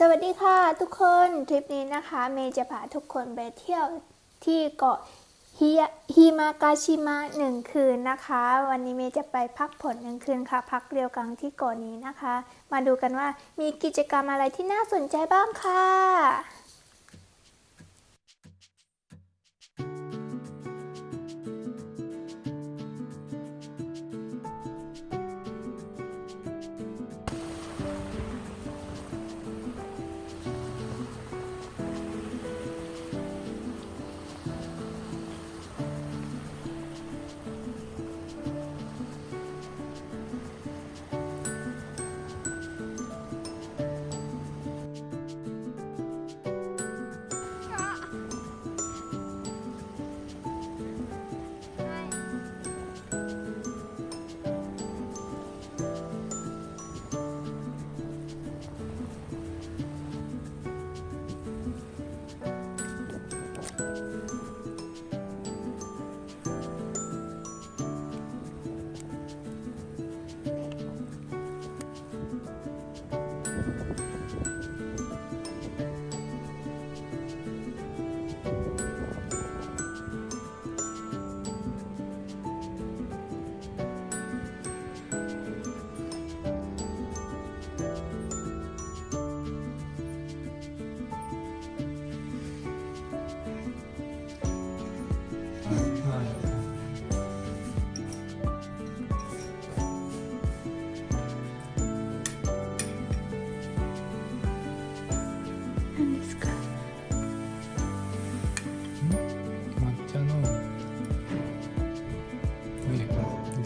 สวัสดีค่ะทุกคนทริปนี้นะคะ เมย์จะพาทุกคนไปเที่ยวที่เกาะฮิยะฮิมากาชิมะหนึ่งคืนนะคะ วันนี้เมย์จะไปพักผ่อนหนึ่งคืนค่ะ พักเรียวกลางที่เกาะนี้นะคะ มาดูกันว่ามีกิจกรรมอะไรที่น่าสนใจบ้างค่ะ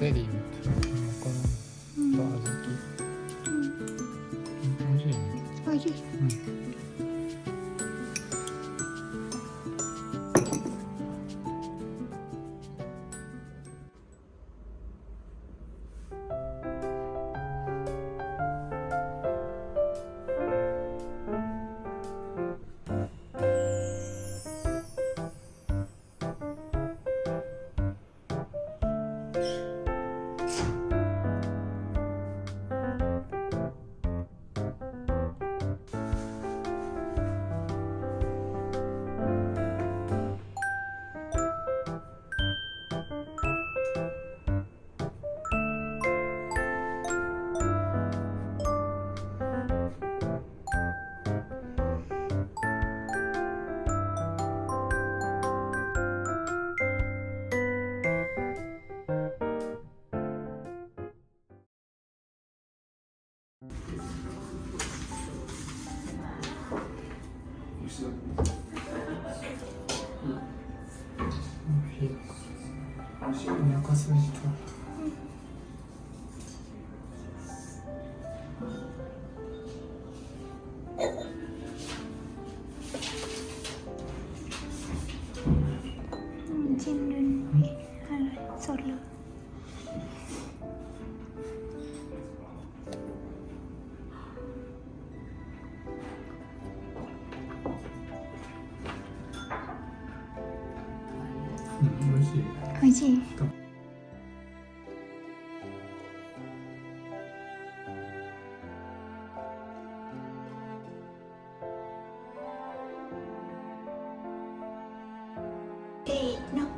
这里。ですよ。お腹すいた。おいしいเอ๊ะเนาะ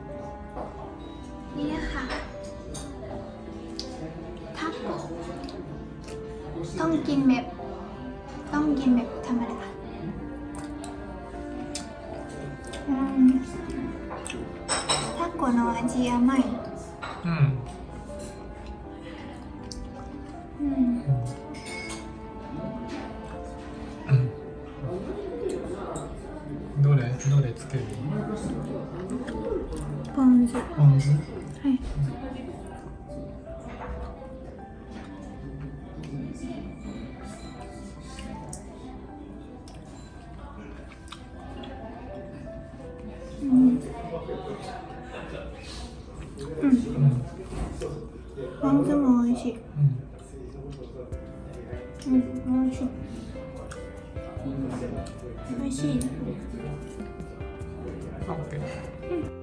นี่นะคะทักโกะต้องกินแบบ ต้องกินแบบ タコの味甘い。うんうん。どれどれつける？ポン酢。ポン酢？はい。うん。うんポン酢も美味しい。うんうん、美味しい。美味しい。オッ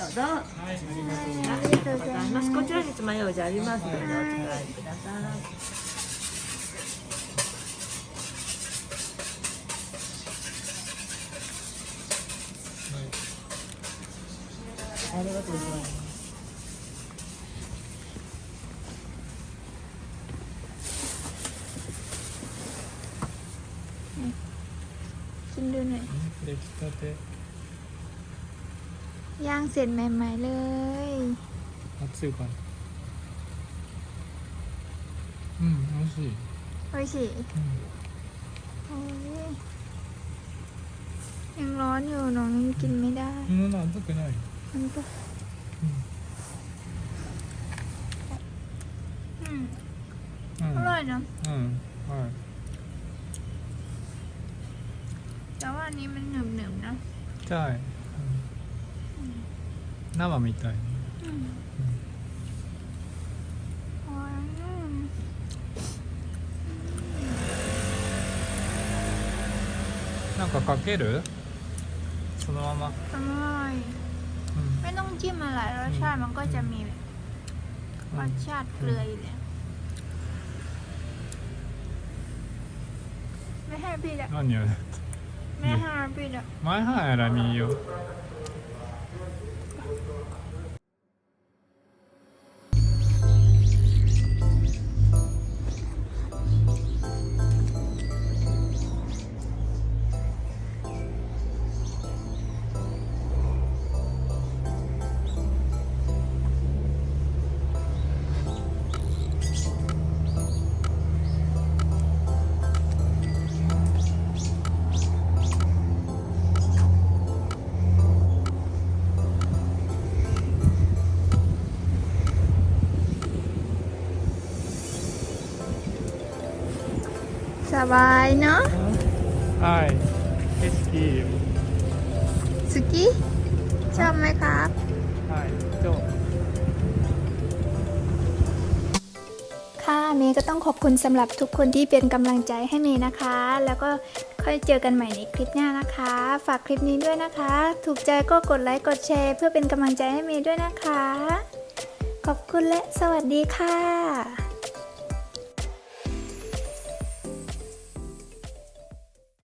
どうぞ、はい、ありがとうございますこちらに爪楊枝ありますのでお使いくださいありがとうございます。でい。たて。 ย่างเสร็จใหม่ ๆ เลยรับซื้อก่อน อืมเอาสิโอ้ยสิอืมโอ้ยยังร้อนอยู่น้องยังกินไม่ได้ นี่นอนสักหน่อย มันก็อืม อืมอืมอร่อยนะอืมอร่อยแต่ว่าอันนี้มันหนึบๆนะ ใช่ 生みたい。 อืมอ๋ออืม なんかかけるそのまま。 อร่อย うん。 ไม่ต้องจิ้มอะไรรสชาติมันก็จะมีแบบรสชาติเกลืออยู่แล้วไม่ให้พี่ละ 何やる ไม่ให้พี่ละ 前半やらみーよ。 บายเนาะ Hi it's Steve สกีชอบไหมครับ Hi โจ ค่ะเมย์ก็ต้องขอบคุณสำหรับทุกคนที่เป็นกำลังใจให้เมย์นะคะ แล้วก็ค่อยเจอกันใหม่ในคลิปหน้านะคะ ฝากคลิปนี้ด้วยนะคะ ถูกใจก็กดไลค์กดแชร์ เพื่อเป็นกำลังใจให้เมย์ด้วยนะคะ ขอบคุณและสวัสดีค่ะ